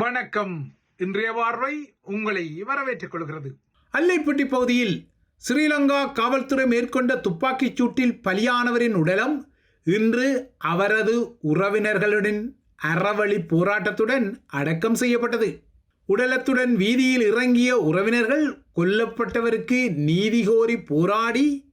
வணக்கம். இன்றைய பார்வை உங்களை வரவேற்றுக் கொள்கிறது. அல்லைப்பட்டி பகுதியில் ஸ்ரீலங்கா காவல்துறை மேற்கொண்ட துப்பாக்கிச் சூட்டில் பலியானவரின் உடலம் இன்று அவரது உறவினர்களுடன் அறவழி போராட்டத்துடன் அடக்கம் செய்யப்பட்டது. உடலத்துடன் வீதியில் இறங்கிய உறவினர்கள் கொல்லப்பட்டவருக்கு நீதி கோரி போராடி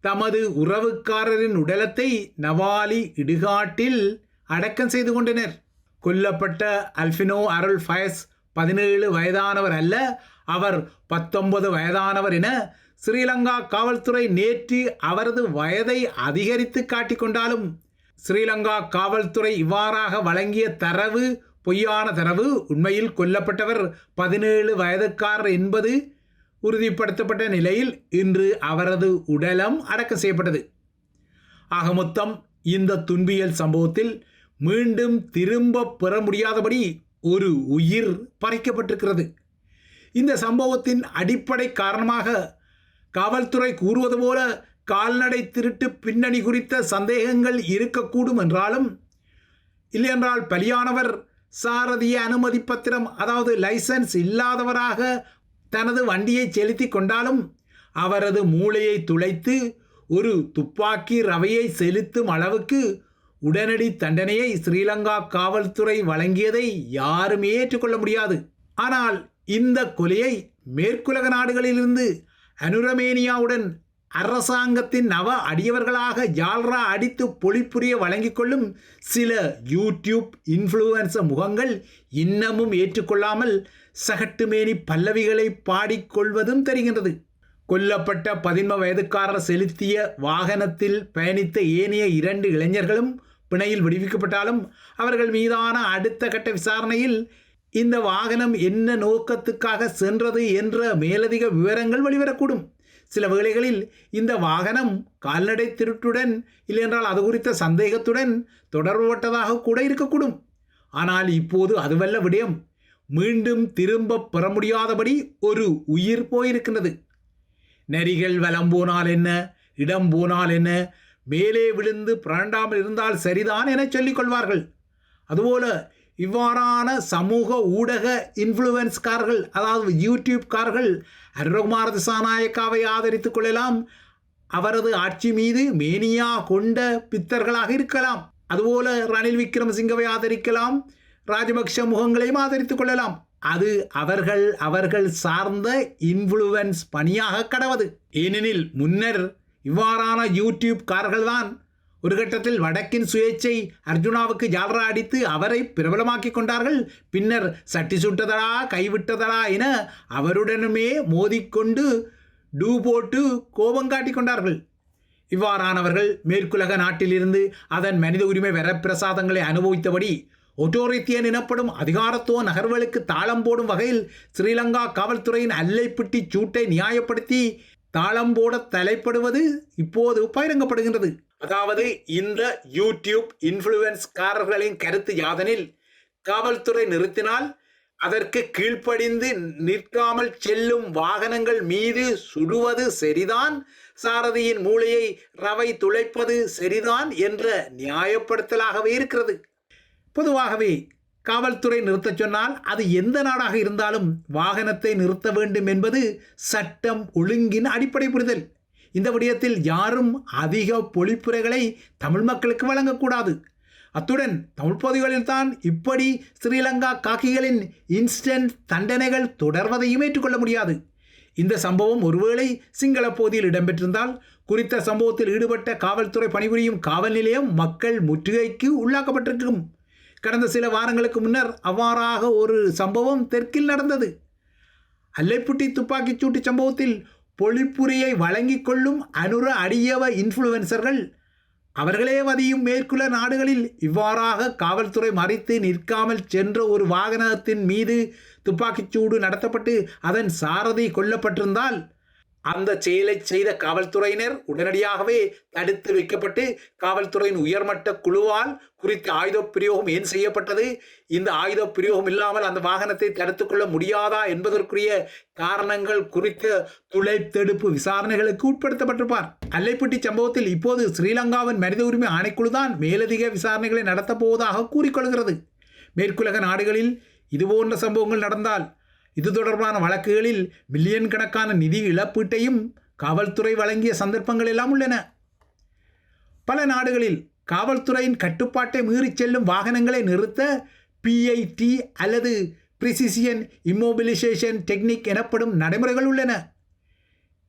தமது உறவுக்காரரின் உடலத்தை நவாலி இடுகாட்டில் அடக்கம் செய்து கொண்டனர். கொல்லப்பட்ட அல்ஃபினோ அருள் ஃபயஸ் பதினேழு வயதானவர் அல்ல அவர் பத்தொன்பது வயதானவர் என ஸ்ரீலங்கா காவல்துறை நேற்று அவரது வயதை அதிகரித்து காட்டிக்கொண்டாலும் ஸ்ரீலங்கா காவல்துறை இவ்வாறாக வழங்கிய தரவு பொய்யான தரவு உண்மையில் கொல்லப்பட்டவர் பதினேழு வயதுக்காரர் என்பது உறுதிப்படுத்தப்பட்ட நிலையில் இன்று அவரது உடலம் அடக்கம் செய்யப்பட்டது. ஆக மொத்தம் இந்த துன்பியல் சம்பவத்தில் மீண்டும் திரும்ப பெற முடியாதபடி ஒரு உயிர் பறிக்கப்பட்டிருக்கிறது. இந்த சம்பவத்தின் அடிப்படை காரணமாக காவல்துறை கூறுவது போல கால்நடை திருட்டு பின்னணி குறித்த சந்தேகங்கள் இருக்கக்கூடும் என்றாலும் இல்லையென்றால் பலியானவர் சாரதிய அனுமதி பத்திரம் அதாவது லைசன்ஸ் இல்லாதவராக தனது வண்டியை செலுத்தி கொண்டாலும் அவரது மூளையை துளைத்து ஒரு துப்பாக்கி ரவையை செலுத்தும் அளவுக்கு உடனடி தண்டனையை ஸ்ரீலங்கா காவல்துறை வழங்கியதை யாருமே ஏற்றுக்கொள்ள முடியாது. ஆனால் இந்த கொலையை மேற்குலக நாடுகளிலிருந்து அனுரமேனியாவுடன் அரசாங்கத்தின் நவ அடியவர்களாக ஜால்ரா அடித்து பொழிப்புரிய வழங்கிக் கொள்ளும் சில யூடியூப் இன்ஃப்ளூயன்சர் முகங்கள் இன்னமும் ஏற்றுக்கொள்ளாமல் சகட்டுமேனி பல்லவிகளை பாடிக்கொள்வதும் தெரிகின்றது. கொல்லப்பட்ட பதின்ம வயதுக்காரர் செலுத்திய வாகனத்தில் பயணித்த ஏனைய இரண்டு இளைஞர்களும் பிணையில் விடுவிக்கப்பட்டாலும் அவர்கள் மீதான அடுத்த கட்ட விசாரணையில் இந்த வாகனம் என்ன நோக்கத்துக்காக சென்றது என்ற மேலதிக விவரங்கள் வெளிவரக்கூடும். சில வேளைகளில் இந்த வாகனம் கால்நடை திருட்டுடன் இல்லையென்றால் அது குறித்த சந்தேகத்துடன் தொடர்புபட்டதாக கூட இருக்கக்கூடும். ஆனால் இப்போது அதுவல்ல விடயம். மீண்டும் திரும்ப பெற முடியாதபடி ஒரு உயிர் போயிருக்கின்றது. நரிகள் வலம் போனால் என்ன? இடம் போனால் என்ன? மேலே விழுந்து புரண்டாமல் இருந்தால் சரிதான் என சொல்லிக்கொள்வார்கள் அதுபோல இவ்வாறான சமூக ஊடக இன்ஃப்ளூயன்ஸ்கார்கள் அதாவது யூடியூப்கார்கள் அருகுமார திசாநாயக்காவை ஆதரித்துக் கொள்ளலாம். அவரது ஆட்சி மீது மேனியா கொண்ட பித்தர்களாக இருக்கலாம். அதுபோல ரணில் விக்ரமசிங்கவை ஆதரிக்கலாம். ராஜபக்ஷ முகங்களையும் ஆதரித்துக் கொள்ளலாம். அது அவர்கள் அவர்கள் சார்ந்த இன்ஃப்ளூவன்ஸ் பணியாக கடவது. ஏனெனில் முன்னர் இவ்வாறான யூடியூப் கார்கள்தான் ஒரு கட்டத்தில் வடக்கின் சுயேச்சை அர்ஜுனாவுக்கு ஜாலரா அடித்து அவரை பிரபலமாக்கி கொண்டார்கள். பின்னர் சட்டி சுட்டதடா கைவிட்டதடா என அவருடனுமே மோதிக்கொண்டு டூ போட்டு கோபம் காட்டிக் கொண்டார்கள். இவ்வாறானவர்கள் மேற்குலக நாட்டிலிருந்து அதன் மனித உரிமை வரப்பிரசாதங்களை அனுபவித்தபடி ஒட்டோரித்தியன் எனப்படும் அதிகாரத்துவ நகர்வுகளுக்கு தாளம் போடும் வகையில் ஸ்ரீலங்கா காவல்துறையின் அல்லைப்பிட்டி சூட்டை நியாயப்படுத்தி தாளம் போட தலைப்படுவது இப்போது பகிரங்கப்படுகின்றது. அதாவது இந்த யூடியூப் இன்ஃப்ளூயன்ஸ்காரர்களின் கருத்து யாதனில் காவல்துறை நிறுத்தினால் அதற்கு கீழ்ப்படிந்து நிற்காமல் செல்லும் வாகனங்கள் மீது சுடுவது சரிதான்? சாரதியின் மூளையை ரவை துளைப்பது சரிதான்? என்ற நியாயப்படுத்தலாகவே இருக்கிறது. பொதுவாகவே காவல்துறை நிறுத்தச் சொன்னால் அது எந்த நாடாக இருந்தாலும் வாகனத்தை நிறுத்த வேண்டும் என்பது சட்டம் ஒழுங்கின் அடிப்படை புரிதல். இந்த விடயத்தில் யாரும் அதிக பொழிப்புரைகளை தமிழ் மக்களுக்கு வழங்கக்கூடாது. அத்துடன் தமிழ் பகுதிகளில்தான் இப்படி ஸ்ரீலங்கா காக்கிகளின் இன்ஸ்டன்ட் தண்டனைகள் தொடர்வதையும் ஏற்றுக்கொள்ள முடியாது. இந்த சம்பவம் ஒருவேளை சிங்கள பகுதியில் இடம்பெற்றிருந்தால் குறித்த சம்பவத்தில் ஈடுபட்ட காவல்துறை பணிபுரியும் காவல் நிலையம் மக்கள் முற்றுகைக்கு உள்ளாக்கப்பட்டிருக்கும். கடந்த சில வாரங்களுக்கு முன்னர் அவ்வாறாக ஒரு சம்பவம் தெற்கில் நடந்தது. அல்லைப்புட்டி துப்பாக்கிச் சூட்டு சம்பவத்தில் பொழிப்புரியை வழங்கிக் கொள்ளும் அனுர அடியவ இன்ஃப்ளூயன்சர்கள் அவர்களே வதியும் மேற்குள்ள நாடுகளில் இவ்வாறாக காவல்துறை மறித்து நிற்காமல் சென்ற ஒரு வாகனத்தின் மீது துப்பாக்கிச்சூடு நடத்தப்பட்டு அதன் சாரதி கொல்லப்பட்டிருந்தால் அந்த செயலை செய்த காவல்துறையினர் உடனடியாகவே தடுத்து வைக்கப்பட்டு காவல்துறையின் உயர்மட்ட குழுவால் குறித்த ஆயுத பிரயோகம் ஏன் செய்யப்பட்டது? இந்த ஆயுத பிரயோகம் இல்லாமல் அந்த வாகனத்தை தடுத்து கொள்ள முடியாதா என்பதற்குரிய காரணங்கள் குறித்த துளை தடுப்பு விசாரணைகளுக்கு உட்படுத்தப்பட்டிருப்பார். அல்லைப்பட்டி சம்பவத்தில் இப்போது ஸ்ரீலங்காவின் மனித உரிமை ஆணைக்குழுதான் மேலதிக விசாரணைகளை நடத்தப் போவதாக கூறிக்கொள்கிறது. மேற்குலக நாடுகளில் இதுபோன்ற சம்பவங்கள் நடந்தால் இது தொடர்பான வழக்குகளில் மில்லியன் கணக்கான நிதி இழப்பீட்டையும் காவல்துறை வழங்கிய சந்தர்ப்பங்கள் எல்லாம் உள்ளன. பல நாடுகளில் காவல்துறையின் கட்டுப்பாட்டை மீறிச் செல்லும் வாகனங்களை நிறுத்த பிஐடி அல்லது பிரிசிசியன் இம்மோபிலைசேஷன் டெக்னிக் எனப்படும் நடைமுறைகள் உள்ளன.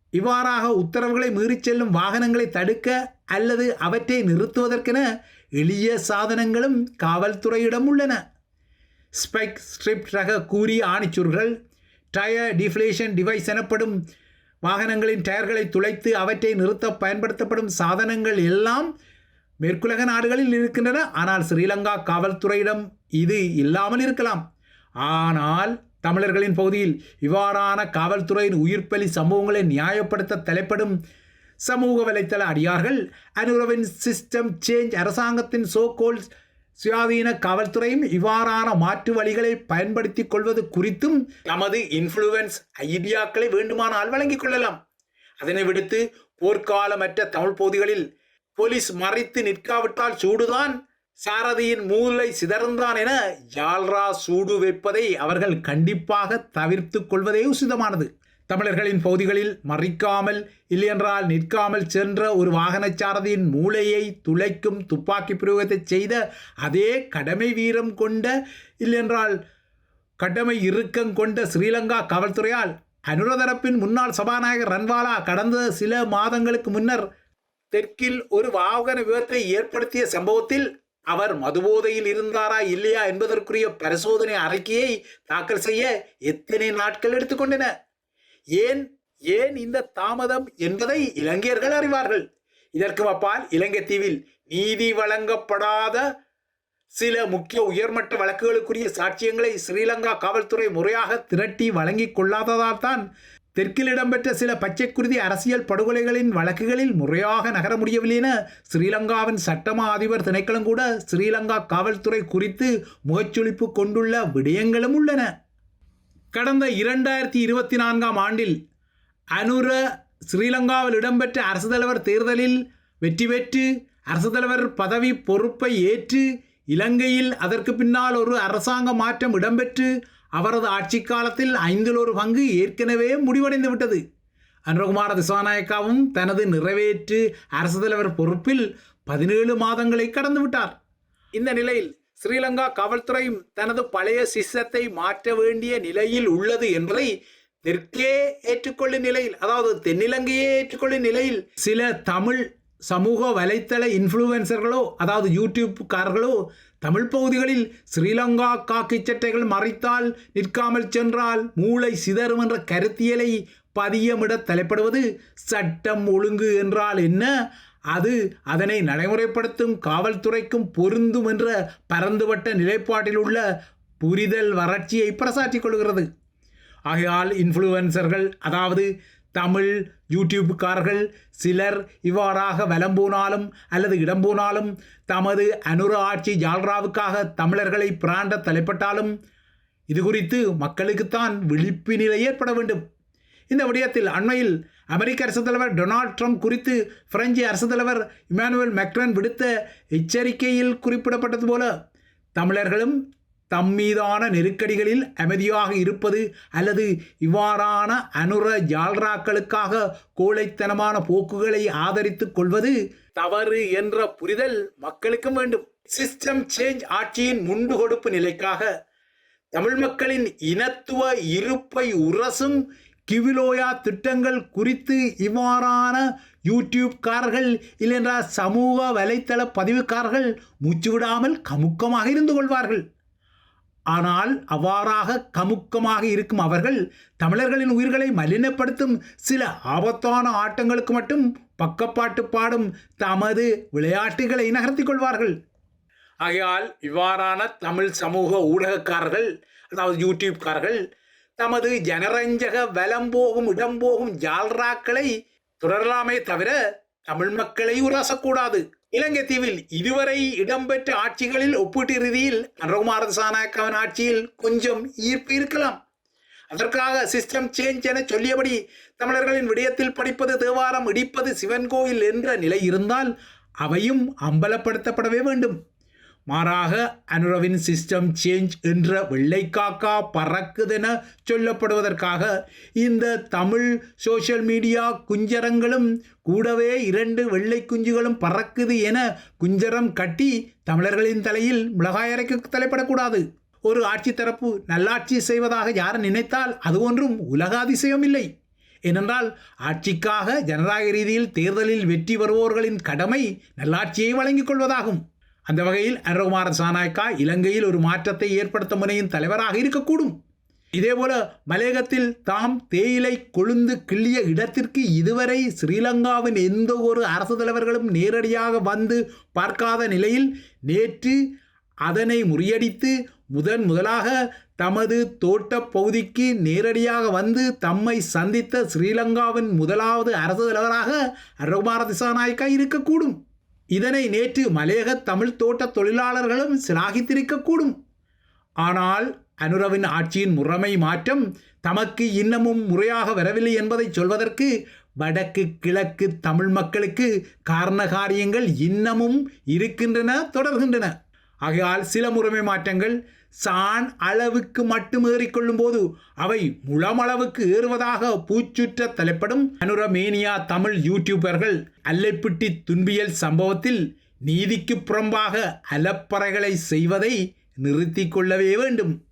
இவ்வாறாக உத்தரவுகளை மீறிச் செல்லும் வாகனங்களை தடுக்க அல்லது அவற்றை நிறுத்துவதற்கென எளிய சாதனங்களும் காவல்துறையிடம் உள்ளன. ஸ்பைக் ஸ்ட்ரிப்ட் ரக கூறிய ஆணிச்சுருள்கள் டயர் டிஃப்ளேஷன் டிவைஸ் எனப்படும் வாகனங்களின் டயர்களை துளைத்து அவற்றை நிறுத்த பயன்படுத்தப்படும் சாதனங்கள் எல்லாம் மேற்குலக நாடுகளில் இருக்கின்றன. ஆனால் ஸ்ரீலங்கா காவல்துறையிடம் இது இல்லாமல் இருக்கலாம். ஆனால் தமிழர்களின் பகுதியில் இவ்வாறான காவல்துறையின் உயிர்ப்பலி சம்பவங்களை நியாயப்படுத்த தலைப்படும் சமூக வலைத்தள அடியார்கள் அனுரவின் சிஸ்டம் சேஞ்ச் அரசாங்கத்தின் சோகோல்ஸ் சுயாதீன காவல்துறையும் இவ்வாறான மாற்று வழிகளை பயன்படுத்திக் கொள்வது குறித்தும் தமது இன்ஃப்ளூயன்ஸ் ஐடியாக்களை வேண்டுமானால் வழங்கிக் கொள்ளலாம். அதனை விடுத்து போர்க்காலமற்ற தமிழ் பகுதிகளில் போலீஸ் மறைத்து நிற்காவிட்டால் சூடுதான் சாரதியின் மூளை சிதறந்தான் என யாழ்ரா சூடு வைப்பதை அவர்கள் கண்டிப்பாக தவிர்த்து கொள்வதே உசிதமானது. தமிழர்களின் பகுதிகளில் மறிக்காமல் இல்லையென்றால் நிற்காமல் சென்ற ஒரு வாகனச்சாரதியின் மூளையை துளைக்கும் துப்பாக்கி பிரயோகத்தை செய்த அதே கடமை வீரம் கொண்ட இல்லையென்றால் கடமை இறுக்கம் கொண்ட ஸ்ரீலங்கா காவல்துறையால் அனுரதரப்பின் முன்னாள் சபாநாயகர் ரன்வாலா கடந்த சில மாதங்களுக்கு முன்னர் தெற்கில் ஒரு வாகன விபத்தை ஏற்படுத்திய சம்பவத்தில் அவர் மதுபோதையில் இருந்தாரா இல்லையா என்பதற்குரிய பரிசோதனை அறிக்கையை தாக்கல் செய்ய எத்தனை நாட்கள் எடுத்துக்கொண்டன? ஏன் ஏன் இந்த தாமதம் என்பதை இலங்கையர்கள் அறிவார்கள். இதற்கு அப்பால் இலங்கை தீவில் நீதி வழங்கப்படாத சில முக்கிய உயர்மட்ட வழக்குகளுக்குரிய சாட்சியங்களை ஸ்ரீலங்கா காவல்துறை முறையாக திரட்டி வழங்கிக் கொள்ளாததால் தான் தெற்கில் இடம்பெற்ற சில பச்சைக்குருதி அரசியல் படுகொலைகளின் வழக்குகளில் முறையாக நகர முடியவில்லை என ஸ்ரீலங்காவின் சட்டமா அதிபர் திணைக்களம் கூட ஸ்ரீலங்கா காவல்துறை குறித்து முகச்சுளிப்பு கொண்டுள்ள விடயங்களும் உள்ளன. கடந்த இரண்டாயிரத்தி இருபத்தி நான்காம் ஆண்டில் அனுர ஸ்ரீலங்காவில் இடம்பெற்ற அரசு தலைவர் தேர்தலில் வெற்றி பெற்று அரசு தலைவர் பதவி பொறுப்பை ஏற்று இலங்கையில் அதற்கு பின்னால் ஒரு அரசாங்க மாற்றம் இடம்பெற்று அவரது ஆட்சி காலத்தில் ஐந்தில் ஒரு பங்கு ஏற்கனவே முடிவடைந்து விட்டது. அனுரகுமார திசாநாயக்காவும் தனது நிறைவேற்று அரசு தலைவர் பொறுப்பில் பதினேழு மாதங்களை கடந்து விட்டார். இந்த நிலையில் ஸ்ரீலங்கா காவல்துறையும் தனது பழைய சிஸ்டத்தை மாற்ற வேண்டிய நிலையில் உள்ளது என்பதை தெற்கே ஏற்றுக்கொள்ளும் நிலையில் அதாவது தென்னிலங்கையே ஏற்றுக்கொள்ளும் நிலையில் சில தமிழ் சமூக வலைத்தள இன்ஃப்ளூயன்சர்களோ அதாவது யூடியூப்காரர்களோ தமிழ் பகுதிகளில் ஸ்ரீலங்கா காக்கி சட்டைகள் மறைத்தால் நிற்காமல் சென்றால் மூளை சிதறும் என்ற கருத்தியலை பதியமிட தலைப்படுவது சட்டம் ஒழுங்கு என்றால் என்ன? அது அதனை நடைமுறைப்படுத்தும் காவல்துறைக்கும் பொருந்தும் என்ற பரந்துபட்ட நிலைப்பாட்டில் உள்ள புரிதல் வறட்சியை பிரசாற்றிக் கொள்கிறது. ஆகையால் இன்ஃப்ளூயன்சர்கள் அதாவது தமிழ் யூடியூப்காரர்கள் சிலர் இவ்வாறாக வலம் போனாலும் அல்லது இடம் போனாலும் தமது அனுர ஆட்சி ஜால்ராவுக்காக தமிழர்களை பிராண்ட தலைப்பட்டாலும் இது குறித்து மக்களுக்குத்தான் விழிப்பு நிலை ஏற்பட வேண்டும். இந்த விடயத்தில் அண்மையில் அமெரிக்க அரசு தலைவர் டொனால்ட் ட்ரம்ப் குறித்து பிரெஞ்சு அரசு தலைவர் இமானுவேல் மெக்ரன் விடுத்த எச்சரிக்கையில் குறிப்பிடப்பட்டது போல தமிழர்களும் தம் மீதான நெருக்கடிகளில் அமைதியாக இருப்பது அல்லது இவ்வாறான அனுர ஜால்ராக்களுக்காக கோழைத்தனமான போக்குகளை ஆதரித்துக் கொள்வது தவறு என்ற புரிதல் மக்களுக்கும் வேண்டும். சிஸ்டம் சேஞ்ச் ஆட்சியின் முண்டு கொடுப்பு நிலைக்காக தமிழ் மக்களின் இனத்துவ இருப்பை உரசும் கிவிலோயா திட்டங்கள் குறித்து இவ்வாறான யூடியூப்காரர்கள் இல்லைன்றால் சமூக வலைத்தள பதிவுக்காரர்கள் மூச்சு விடாமல் கமுக்கமாக இருந்து கொள்வார்கள். ஆனால் அவ்வாறாக கமுக்கமாக இருக்கும் அவர்கள் தமிழர்களின் உயிர்களை மலினப்படுத்தும் சில ஆபத்தான ஆட்டங்களுக்கு மட்டும் பக்கப்பாட்டு பாடும் தமது விளையாட்டுகளை நகர்த்தி கொள்வார்கள். ஆகையால் இவ்வாறான தமிழ் சமூக ஊடகக்காரர்கள் அதாவது யூடியூப்காரர்கள் தமது ஜனரஞ்சக வலம் போகும் இடம் போகும் ஜால்ராக்களை தொடரலாமே தவிர தமிழ் மக்களை உராசக்கூடாது. இலங்கை தீவில் இதுவரை இடம்பெற்ற ஆட்சிகளில் ஒப்பீட்டு ரீதியில் அனுகுமார சானாக்காவின் ஆட்சியில் கொஞ்சம் ஈர்ப்பு இருக்கலாம். அதற்காக சிஸ்டம் சேஞ்ச் என சொல்லியபடி தமிழர்களின் விடயத்தில் படிப்பது தேவாரம் இடிப்பது சிவன் கோயில் என்ற நிலை இருந்தால் அவையும் அம்பலப்படுத்தப்படவே வேண்டும். மாறாக அனுரவின் சிஸ்டம் சேஞ்ச் என்ற வெள்ளைக்காக்கா பறக்குதென சொல்லப்படுவதற்காக இந்த தமிழ் சோஷியல் மீடியா குஞ்சரங்களும் கூடவே இரண்டு வெள்ளை குஞ்சுகளும் பறக்குது என குஞ்சரம் கட்டி தமிழர்களின் தலையில் மிளகாய் அறைக்கு தலைப்படக்கூடாது. ஒரு ஆட்சி தரப்பு நல்லாட்சி செய்வதாக யார் நினைத்தால் அது ஒன்றும் உலக அதிசயம் இல்லை. ஏனென்றால் ஆட்சிக்காக ஜனநாயக ரீதியில் தேர்தலில் வெற்றி பெறுவோர்களின் கடமை நல்லாட்சியை வழங்கிக் கொள்வதாகும். அந்த வகையில் அனுரகுமார சானாய்க்கா இலங்கையில் ஒரு மாற்றத்தை ஏற்படுத்த முனையும் தலைவராக இருக்கக்கூடும். இதேபோல மலையகத்தில் தாம் தேயிலை கொழுந்து கிள்ளிய இடத்திற்கு இதுவரை ஸ்ரீலங்காவின் எந்த ஒரு அரசு தலைவர்களும் நேரடியாக வந்து பார்க்காத நிலையில் நேற்று அதனை முறியடித்து முதன் முதலாக தமது தோட்டப் பகுதிக்கு நேரடியாக வந்து தம்மை சந்தித்த ஸ்ரீலங்காவின் முதலாவது அரசு தலைவராக அருகுமார திசாநாயக்கா இருக்கக்கூடும். இதனை நேற்று மலையக தமிழ் தோட்ட தொழிலாளர்களும் சிலாகித்திருக்கக்கூடும். ஆனால் அனுரவின் ஆட்சியின் முறைமை மாற்றம் தமக்கு இன்னமும் முறையாக வரவில்லை என்பதை சொல்வதற்கு வடக்கு கிழக்கு தமிழ் மக்களுக்கு காரண காரியங்கள் இன்னமும் இருக்கின்றன தொடர்கின்றன. ஆகையால் சில முறைமை மாற்றங்கள் சான் அளவுக்கு மட்டும் ஏறிக்கொள்ளும் போது அவை முழமளவுக்கு ஏறுவதாக பூச்சுற்ற தலைப்படும் அனுரமேனியா தமிழ் யூடியூபர்கள் அல்லைப்பிட்டி துன்பியல் சம்பவத்தில் நீதிக்கு புறம்பாக அலப்பறைகளை செய்வதை நிறுத்திக் கொள்ளவே வேண்டும்.